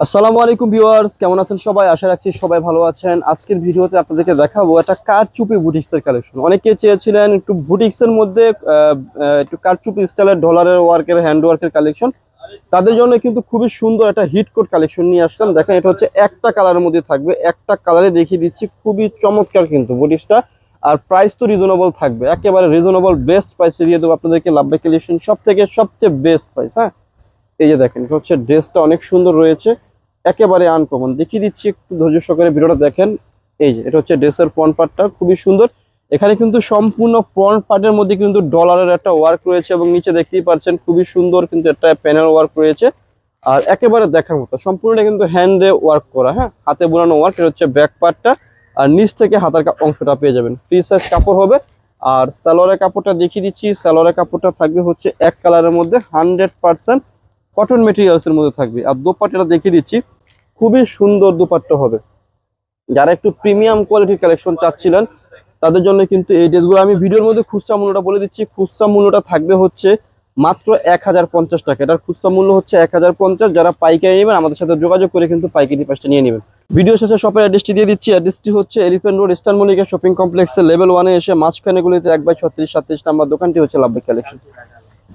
আসসালামু আলাইকুম ভিউয়ার্স, কেমন আছেন সবাই? আশা রাখছি সবাই ভালো আছেন। আজকের ভিডিওতে আপনাদেরকে দেখাবো একটা কারচুপি বুটিক্সের কালেকশন। অনেকে চেয়েছিলেন একটু বুটিক্সের মধ্যে একটু কারচুপি স্টাইলের ডলারের ওয়ার্কের, হ্যান্ড ওয়ার্কের কালেকশন। তাদের জন্য কিন্তু খুবই সুন্দর একটা হিট কোট কালেকশন নিয়ে আসলাম। দেখেন, এটা হচ্ছে একটা কালারের মধ্যে থাকবে। একটা কালারে দেখিয়ে দিচ্ছি, খুবই চমৎকার কিন্তু বুটিক্সটা। আর প্রাইস তো রিজনেবল থাকবে। একেবারে রিজনেবল বেস্ট প্রাইসে দিয়ে দেবো আপনাদেরকে। লাভবাই কালেকশন সব থেকে সবচেয়ে বেস্ট প্রাইস হ্যাঁ? এই যে দেখেন, এটা হচ্ছে ড্রেসটা অনেক সুন্দর রয়েছে। একেবারে আনকমন দেখিয়ে দিচ্ছি, একটু ধৈর্য সহকারে ভিডিওটা দেখেন। এই যে, এটা হচ্ছে ড্রেসের ফ্রন্ট পার্টটা খুবই সুন্দর। এখানে কিন্তু সম্পূর্ণ ফ্রন্ট পার্টের মধ্যে কিন্তু ডলারের একটা ওয়ার্ক রয়েছে এবং নিচে দেখতেই পাচ্ছেন, খুবই সুন্দর কিন্তু একটা প্যানেল ওয়ার্ক রয়েছে। আর একেবারে দেখার মতো, সম্পূর্ণটা কিন্তু হ্যান্ডে ওয়ার্ক করা হ্যাঁ? হাতে বোনানো ওয়ার্ক এটা হচ্ছে ব্যাক পার্টটা আর নিচ থেকে হাতার অংশটা পেয়ে যাবেন। ফ্রি সাইজ কাপড় হবে। আর সালোয়ারের কাপড়টা দেখিয়ে দিচ্ছি, সালোয়ারের কাপড়টা থাকবে হচ্ছে এক কালারের মধ্যে হান্ড্রেড পার্সেন্ট কটন মেটেরিয়ালসের মধ্যে থাকবে। আর দোপাট্টাটা দেখিয়ে দিচ্ছি, খুবই সুন্দর দুপাট্টা হবে। যারা একটু প্রিমিয়াম কোয়ালিটির কালেকশন চাচ্ছিলেন, তাদের জন্য কিন্তু এই ড্রেসগুলো। আমি ভিডিওর মধ্যে খুচরা মূল্যটা বলে দিচ্ছি। খুচরা মূল্যটা থাকবে হচ্ছে মাত্র এক হাজার পঞ্চাশ টাকা। এটার খুচরা মূল্য হচ্ছে এক হাজার পঞ্চাশ। যারা পাইকারি নেবেন, আমাদের সাথে যোগাযোগ করে কিন্তু পাইকারি পাশটা নিয়ে নেবেন। ভিডিও শেষে শপের অ্যাড্রেসটি দিয়ে দিচ্ছি। অ্যাড্রেসটি হচ্ছে elephant road Eastern Monica shopping কমপ্লেক্সের লেভেল ওয়ানে এসে মাঝখানে গুলিতে এক বাই ছত্রিশ সাতত্রিশ নাম্বার দোকানটি হচ্ছে লাভবাই কালেকশন